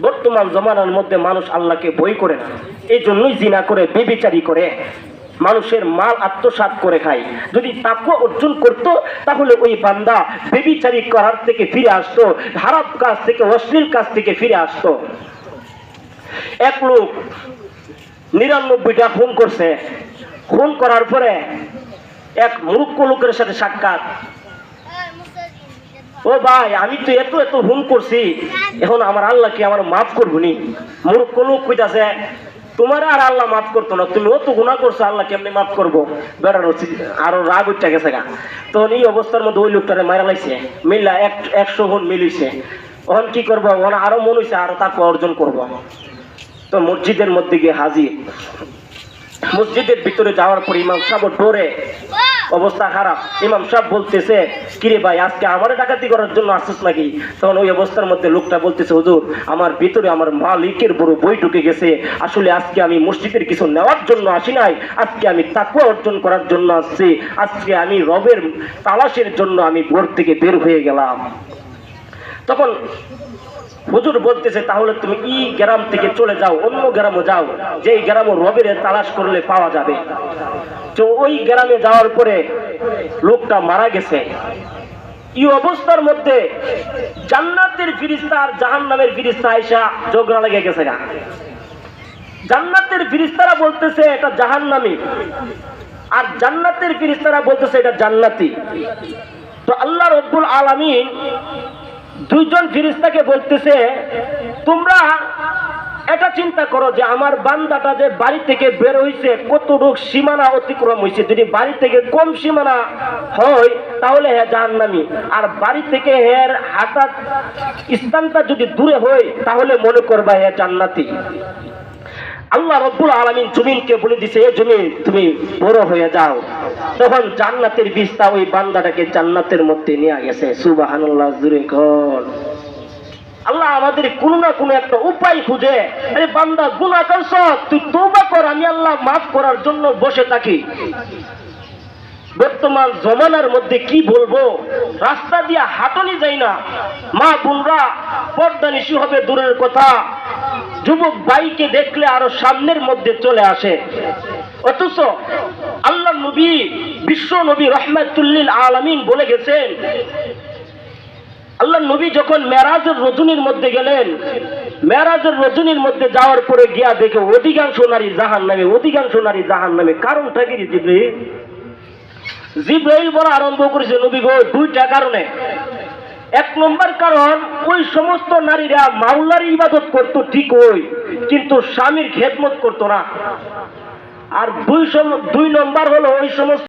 বর্তমান জমানার মধ্যে মানুষ আল্লাহকে বই করে না। এই জন্যই জিনা করে, বেবিচারি করে। মানুষের মাল আত্মসাৎ করে খায়। যদি তাকে অর্জন করত, তাহলে ওই বান্দা বেবিচারি করার থেকে ফিরে আসতো, খারাপ কাজ থেকে, অশ্লীল কাজ থেকে ফিরে আসতো। এক লোক নিরানব্বইটা খুন করছে। খুন করার পরে এক মূর্খ লোকের সাথে সাক্ষাৎ। ও ভাই, আমি তো এত এত হুম করছি। এখন আমার আল্লাহ কি আমার মাফ করব নি? মূর্খ লোক কইতাছে, তোমার আর আল্লাহ মাফ করতো না। তুমি অত গুণা করছ, আল্লাহ কেমনি মাফ করব? বেড়ার আরও রাগ উঠতে গেছে গা। তখন এই অবস্থার মধ্যে ওই লোকটারে মারা লাগছে মিল্লা এক, একশো হুন মিলিছে। তখন কি করব? ওখানে আরও মন হইছে, আরও তাকে অর্জন করব। তো মসজিদের মধ্যে গিয়ে হাজির। মসজিদের ভিতরে যাওয়ার পর ইমাম সাহেব ডোরে অবস্থা খারাপ। ইমাম সাহেব বলতেছে, কিরে ভাই, আজকে আমার ডাকাতি করার জন্য আসছিস নাকি? তখন ওই অবস্থার মধ্যে লোকটা বলতেছে, হুজুর, আমার ভিতরে আমার মালিকের বড় বই ঢুকে গেছে। আসলে আজকে আমি মসজিদের কিছু নেওয়ার জন্য আসি নাই। আজকে আমি তাকুয়া অর্জন করার জন্য আসছি। আজকে আমি রবের তালাশের জন্য আমি বোর থেকে বের হয়ে গেলাম। তখন হুজুর বলতেছে, তাহলে তুমি ই গ্রাম থেকে চলে যাও, অন্য গ্রামে যাও, যেই গ্রামে রবের তালাশ করলে পাওয়া যাবে। তো ওই গ্রামে যাওয়ার পরে লোকটা মারা গেছে। এই অবস্থার মধ্যে জান্নাতের ফিরিস্তা আর জাহান নামের ফিরিস্তা আইসা ঝগড়া লেগে গেছে না জান্নাতের ফিরিস্তারা বলতেছে, এটা জাহান্নামী। আর জান্নাতের ফিরিস্তারা বলতেছে, এটা জান্নাতি। তো আল্লাহ রব্বুল আলামিন দুইজন ফিরিস্তাকে বলতেছে, তোমরা এটা চিন্তা করো যে আমার বান্দাটা যে বাড়ি থেকে বের হয়েছে কতটুক সীমানা অতিক্রম হয়েছে যদি বাড়ি থেকে কম সীমানা হয়, তাহলে হ্যাঁ জাহান্নামি। আর বাড়ি থেকে হের হাঁটার স্থানটা যদি দূরে হয়, তাহলে মনে করবা হ্যাঁ জান্নাতি। আল্লাহ রব্বুল আলমিন জমিনকে বলে দিছে, এ জমিন, তুমি বড় হয়ে যাও। তখন জান্নাতের বিস্তা ওই বান্দাটাকে জান্নাতের মধ্যে নিয়ে গেছে। সুবাহানুল্লাহ, জুড়ে ঘর আল্লাহ আমাদের কোন না কোনো একটা উপায় খুঁজে, আরে বান্দা গুণা করছ তুই তোবা কর, আমি আল্লাহ মাফ করার জন্য বসে থাকি। বর্তমান জমানার মধ্যে কি বলব? রাস্তা দিয়ে হাঁটনি যায় না। মা বোনরা পর্দা নিশু হবে দূরের কথা। যুবক বাইকে দেখলে আরও সামনের মধ্যে চলে আসে। অথচ আল্লাহ নবী, বিশ্ব নবী রহমাতুল্লিল আলামিন বলে গেছেন, আল্লাহ নবী যখন মেরাজের রজনীর মধ্যে গেলেন, মেরাজের রজনীর মধ্যে যাওয়ার পরে গিয়া দেখে অধিকাংশ নারী জাহান নামে অধিকাংশ নারী জাহান নামে কারণটা কি জিব্রাইল বলা আরম্ভ করেছে নবীগ দুইটা কারণে। এক নম্বর কারণ, ওই সমস্ত নারীরা মাওলার ইবাদত করতো ঠিক ওই, কিন্তু স্বামীর খেদমত করতো না। আর দুই দুই নম্বর হলো ওই সমস্ত